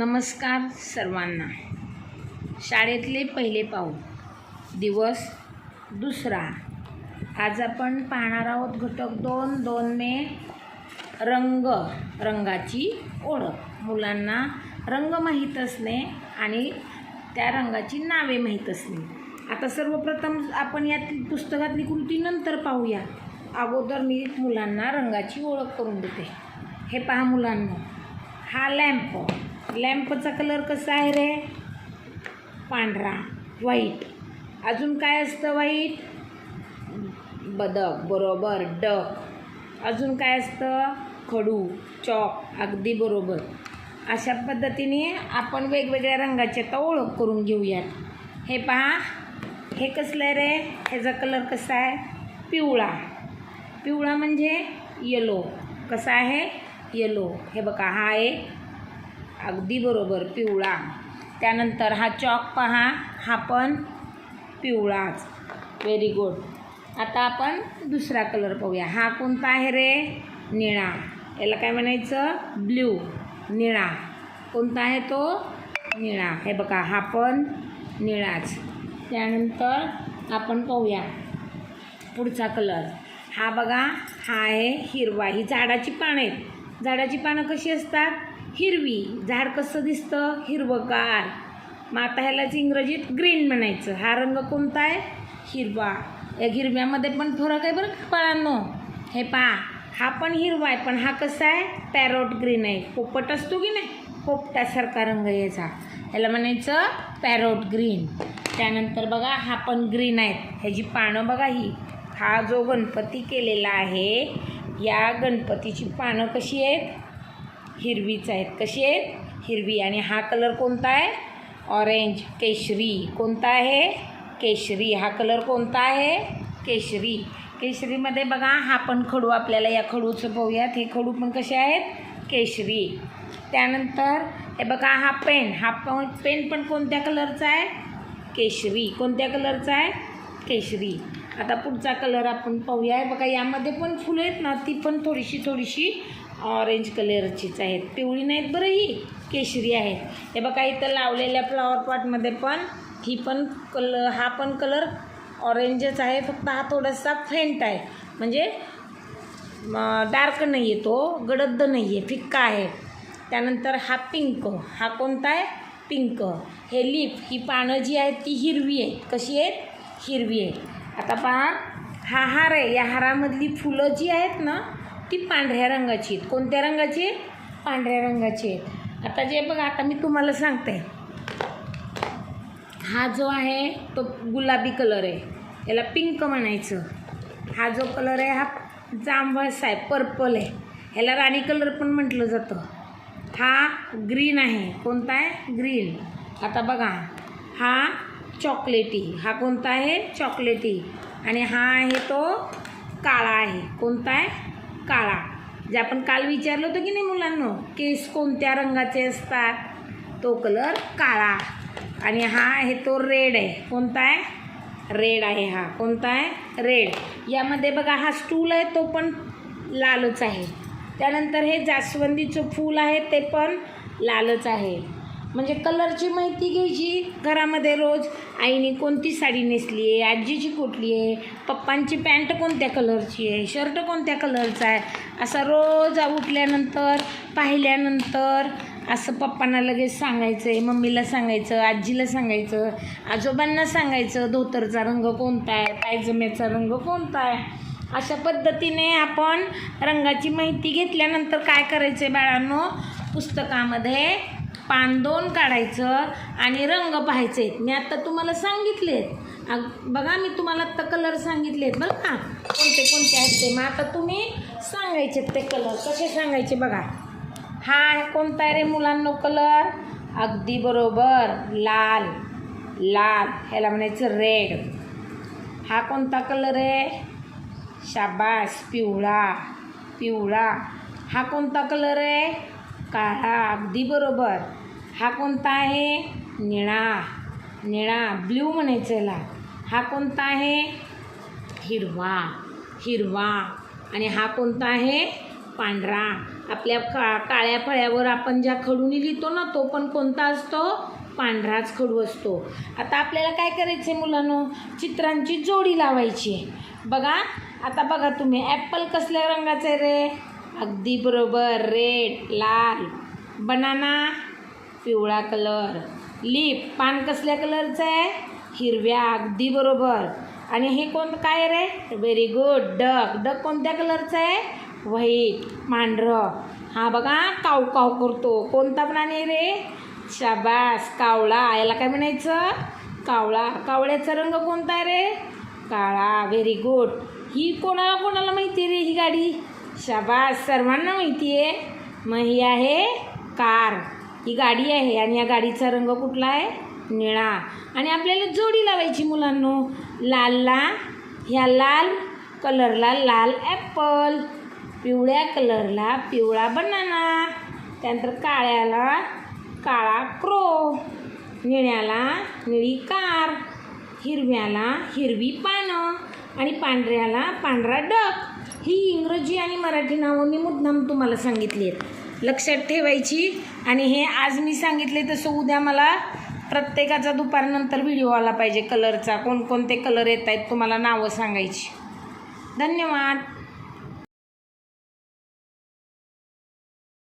नमस्कार सर्वांना. शाळेतले पहिले पाऊल. दिवस दुसरा. आज आपण पाहणार आहोत घटक दोन दोन मे रंग रंगाची ओळख. मुलांना रंग माहीत असणे आणि त्या रंगाची नावे माहीत असणे. आता सर्वप्रथम आपण या पुस्तकातली कृती नंतर पाहूया. अगोदर मी मुलांना रंगाची ओळख करून देते. हे पहा मुलांना. हा लॅम्प लॅम्पचा कलर कसा आहे रे? पांढरा. व्हाईट अजून काय असतं व्हाईट बदक बरोबर डक. अजून काय असतं? खडू चॉक अगदी बरोबर. अशा पद्धतीने आपण वेगवेगळ्या रंगाची आता ओळख करून घेऊयात. हे पहा. हे कसलं आहे रे? ह्याचा कलर कसा आहे? पिवळा. पिवळा म्हणजे येलो कसा आहे? येलो हे बघा हा आहे अगदी बरोबर पिवळा. त्यानंतर हा चॉक पहा हा पण पिवळाच. व्हेरी गुड आता आपण दुसरा कलर पाहूया. हा कोणता आहे रे? निळा. याला काय म्हणायचं? ब्ल्यू निळा. कोणता आहे तो? निळा. हे बघा हा पण निळाच. त्यानंतर आपण पाहूया. पुढचा कलर हा बघा हा आहे हिरवा. ही झाडाची पानं आहेत. झाडाची पानं कशी असतात? हिरवी. झाड कसं दिसतं? हिरवगार. मग आता ह्यालाच इंग्रजीत ग्रीन म्हणायचं. हा रंग कोणता आहे? हिरवा. या हिरव्यामध्ये पण फरक आहे बरं का? बाळांनो हे पहा. हा पण हिरवा आहे पण हा कसा आहे? पॅरोट ग्रीन आहे. पोपट असतो की नाही? पोपटासारखा रंग याचा. ह्याला म्हणायचं पॅरोट ग्रीन. त्यानंतर बघा हा पण ग्रीन आहेत ह्याची पानं बघा ही. हा जो गणपती केलेला आहे या गणपतीची पानं कशी आहेत? हिरवीच आहेत. कशी आहेत? हिरवी. आणि हा कलर कोणता आहे? ऑरेंज. केशरी. कोणता आहे? केशरी. हा कलर कोणता आहे? केशरी. केशरीमध्ये बघा हा पण खडू आपल्याला या खडूचं पाहूयात हे खडू पण कसे आहेत? केशरी. त्यानंतर हे बघा हा पेन. हा पेन पण कोणत्या कलरचा आहे? केशरी. कोणत्या कलरचा आहे? केशरी. आता पुढचा कलर आपण पाहूया. बघा यामध्ये पण फुलं आहेत ना ती पण थोडीशी थोडीशी ऑरेंज कलरचीच आहेत. पिवळी नाहीत बरं ही केशरी आहेत हे बघा इथं लावलेल्या फ्लॉवर पॉटमध्ये पण ही पण कल हा पण कलर ऑरेंजच आहे. फक्त हा थोडासा फेंट आहे. म्हणजे डार्क नाही आहे तो गडद नाही आहे फिक्का आहे. त्यानंतर हा पिंक हा कोणता आहे? पिंक हे लिप ही पानं जी आहेत ती हिरवी आहेत. कशी आहेत? हिरवी आहेत. आता पहा. हा हार आहे. या हारामधली फुलं जी आहेत ना ती पांढऱ्या रंगाची आहेत. कोणत्या रंगाची? आहेत पांढऱ्या रंगाची आहेत. आता जे बघा आता मी तुम्हाला सांगते. हा जो आहे तो गुलाबी कलर आहे. याला पिंक म्हणायचं. हा जो कलर आहे हा जांभळसा आहे पर्पल आहे. ह्याला राणी कलर पण म्हटलं जातं. हा ग्रीन आहे. कोणता आहे? ग्रीन. आता बघा. हा चॉकलेटी. हा कोणता आहे? चॉकलेटी. आणि हा आहे तो काळा आहे. कोणता आहे? काळा. जे आपण काल विचारलं होतं की नाही मुलांना केस कोणत्या रंगाचे असतात? तो कलर काळा. आणि हा आहे तो रेड आहे. कोणता आहे? रेड आहे हा. कोणता आहे? रेड यामध्ये बघा हा स्टूल आहे तो पण लालच आहे. त्यानंतर हे जास्वंदीचं फूल आहे ते पण लालच आहे. म्हणजे कलरची माहिती घ्यायची. घरामध्ये रोज आईने कोणती साडी नेसली आहे आजीची कुठली आहे पप्पांची पॅन्ट कोणत्या कलरची आहे शर्ट कोणत्या कलरचा आहे असा रोज उठल्यानंतर पाहिल्यानंतर असं पप्पांना लगेच सांगायचं आहे मम्मीला सांगायचं आजीला सांगायचं आजोबांना सांगायचं धोतरचा रंग कोणता आहे पायजम्याचा रंग कोणता आहे. अशा पद्धतीने आपण रंगाची माहिती घेतल्यानंतर काय करायचं आहे बाळांनो? पुस्तकामध्ये पान दोन काढायचं आणि रंग पाहायचे. आहेत मी आत्ता तुम्हाला सांगितले आहेत बघा मी तुम्हाला आत्ता कलर सांगितले आहेत बरं का? कोणते कोणते आहेत ते? मग आता तुम्ही सांगायचे ते कलर कसे सांगायचे बघा? हा कोणता आहे रे मुलांनो कलर अगदी बरोबर. लाल. लाल. ह्याला म्हणायचं रेड हा कोणता कलर आहे? शाबास. पिवळा. पिवळा. हा कोणता कलर आहे? काळा. अगदी बरोबर. हा कोणता आहे? निळा. निळा ब्ल्यू म्हणायचं याला. हा कोणता आहे? हिरवा. हिरवा. आणि हा कोणता आहे? पांढरा. आपल्या का काळ्या फळ्यावर आपण ज्या खडूनी लिहितो ना तो पण कोणता असतो? पांढराच खडू असतो. आता आपल्याला काय करायचं आहे मुलांनो? चित्रांची जोडी लावायची आहे. बघा आता बघा तुम्ही ॲपल कसल्या रंगाचं आहे रे? अगदी बरोबर रेड लाल. बनाना. पिवळा कलर. लिप पान कसल्या कलरचं आहे? हिरव्या अगदी बरोबर. आणि हे कोण काय रे? Very good duck. डक कोणत्या कलरचं आहे? व्हाईट पांढरं. हा बघा काव काव करतो. कोणता प्राणी रे? शाबास. कावळा. याला काय म्हणायचं? कावळा. कावळ्याचा रंग कोणता आहे रे? काळा. व्हेरी गुड ही कोणाला कोणाला माहिती आहे रे ही गाडी? शाबास. सर्वांना माहिती आहे. मग ही आहे कार. ही गाडी आहे आणि या गाडीचा रंग कुठला आहे? निळा. आणि आपल्याला जोडी लावायची मुलांनो. लालला ह्या लाल कलरला लाल ॲपल पिवळ्या कलरला पिवळा बनाना त्यानंतर काळ्याला काळा क्रो निळ्याला निळी कार हिरव्याला हिरवी पानं आणि पांढऱ्याला पांढरा डक. ही इंग्रजी आणि मराठी नावं मी मुद्दाम तुम्हाला सांगितली आहेत. लक्षात ठेवायची. आणि हे आज मी सांगितले तसं उद्या मला प्रत्येकाचा दुपारनंतर व्हिडिओ आला पाहिजे कलरचा कोणकोणते कलर येत आहेत तुम्हाला नावं सांगायची. धन्यवाद.